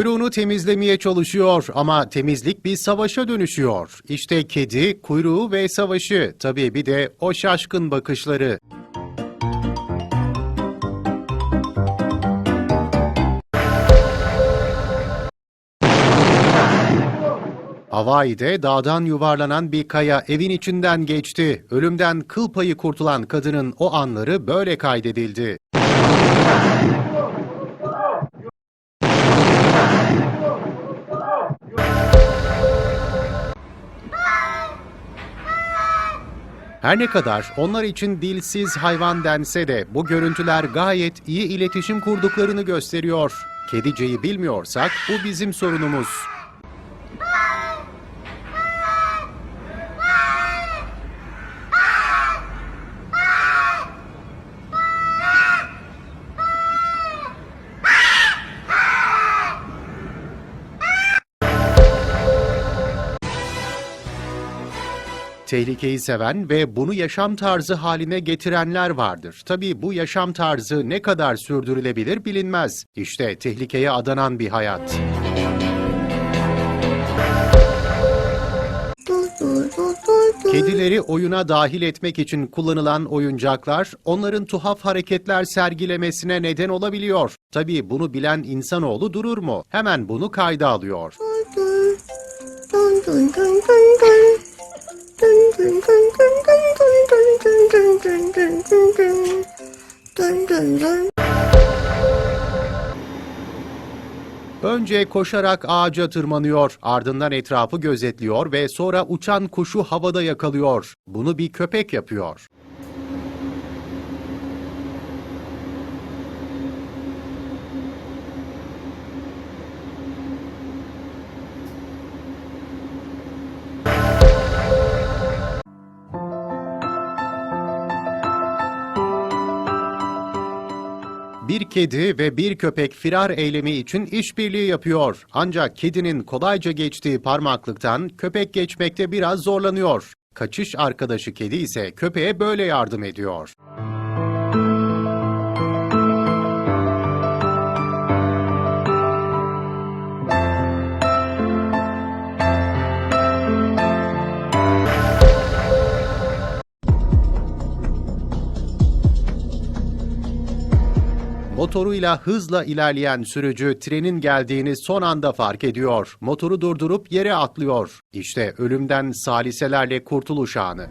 Kuyruğunu temizlemeye çalışıyor ama temizlik bir savaşa dönüşüyor. İşte kedi, kuyruğu ve savaşı. Tabii bir de o şaşkın bakışları. Hawaii'de dağdan yuvarlanan bir kaya evin içinden geçti. Ölümden kıl payı kurtulan kadının o anları böyle kaydedildi. Her ne kadar onlar için dilsiz hayvan dense de bu görüntüler gayet iyi iletişim kurduklarını gösteriyor. Kediceyi bilmiyorsak bu bizim sorunumuz. Tehlikeyi seven ve bunu yaşam tarzı haline getirenler vardır. Tabii bu yaşam tarzı ne kadar sürdürülebilir bilinmez. İşte tehlikeye adanan bir hayat. Kedileri oyuna dahil etmek için kullanılan oyuncaklar onların tuhaf hareketler sergilemesine neden olabiliyor. Tabii bunu bilen insanoğlu durur mu? Hemen bunu kayda alıyor. Önce koşarak ağaca tırmanıyor, ardından etrafı gözetliyor ve sonra uçan kuşu havada yakalıyor. Bunu bir köpek yapıyor. Bir kedi ve bir köpek firar eylemi için işbirliği yapıyor. Ancak kedinin kolayca geçtiği parmaklıktan köpek geçmekte biraz zorlanıyor. Kaçış arkadaşı kedi ise köpeğe böyle yardım ediyor. Motoruyla hızla ilerleyen sürücü trenin geldiğini son anda fark ediyor. Motoru durdurup yere atlıyor. İşte ölümden saliselerle kurtuluş anı.